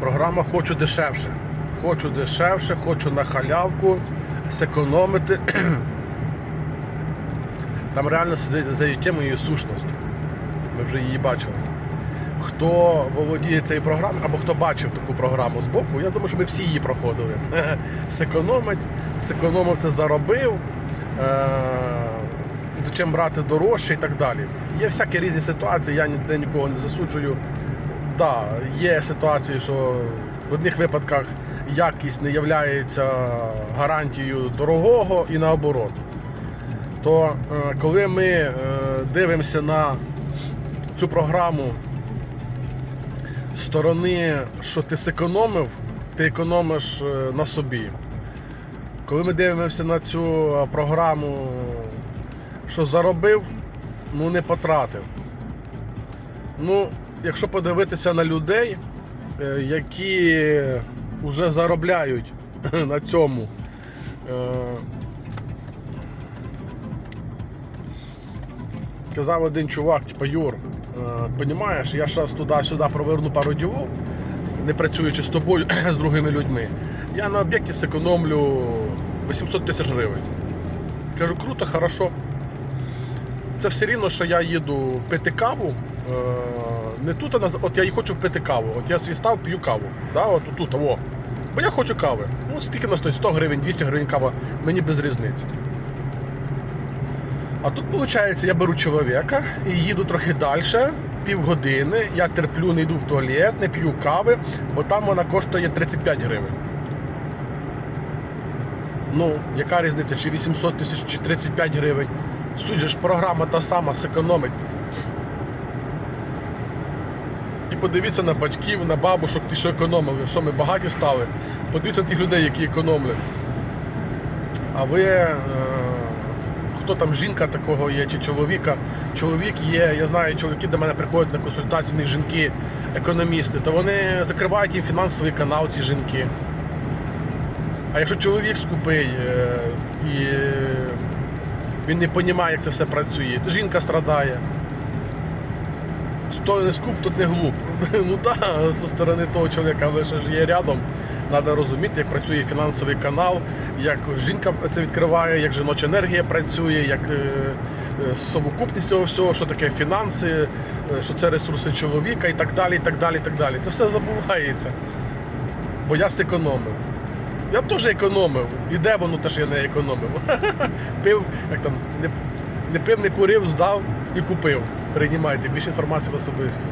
Програма Хочу дешевше. Хочу дешевше, хочу на халявку, зекономити. Там реально сидить за її темою сущність. Ми вже її бачили. Хто володіє цією програмою, або хто бачив таку програму з боку, я думаю, що ми всі її проходили. Секономить, секономив це заробив. Е- зачем брати дорожче і так далі. Є всякі різні ситуації, я ніде нікого не засуджую. Так, є ситуації, що в одних випадках якість не є гарантією дорогого і наоборот. То е, коли ми е, дивимося на цю програму сторони, що ти зекономив, ти економиш е, на собі. Коли ми дивимося на цю програму, що заробив, ну не потратив. Ну, якщо подивитися на людей, е, які вже заробляють на цьому. е, Казав один чувак, типу Юр, розумієш, я зараз туди-сюди проверну пару ділов, не працюючи з тобою, з другими людьми. Я на об'єкті зекономлю 800 тисяч гривень. Кажу, круто, хорошо. Це все рівно, що я їду пити каву. Не тут, а на... от я і хочу пити каву. От я свій став, п'ю каву. Да? От тут, о. Бо я хочу кави. Ну, скільки на стоїть? 100 гривень, 200 гривень кава, мені без різниці. А тут, виходить, я беру чоловіка і їду трохи далі, півгодини. Я терплю, не йду в туалет, не п'ю кави, бо там вона коштує 35 гривень. Ну, яка різниця, чи 800 тисяч, чи 35 гривень. Суть же ж програма та сама, зекономить. І подивіться на батьків, на бабушок, ті, що економили, що ми багаті стали. Подивіться на тих людей, які економлять. А ви, е, хто там жінка такого є, чи чоловіка? Чоловік є, я знаю, чоловіки до мене приходять на консультації, в них жінки, економісти, то вони закривають їм фінансовий канал, ці жінки. А якщо чоловік скупий е, і він не розуміє, як це все працює, жінка страдає. Не скуп, тут не глуп. Ну так, зі сторони того чоловіка, але ж є рядом. Треба розуміти, як працює фінансовий канал, як жінка це відкриває, як жіноча енергія працює, як е, е, совокупність цього всього, що таке фінанси, е, що це ресурси чоловіка і так далі. і так далі, і так далі. Це все забувається. Бо я зекономив. Я теж економив. І де воно те, я не економив? Пив, як там, не пив, не курив, здав і купив. Приймайте більше інформації в особисті.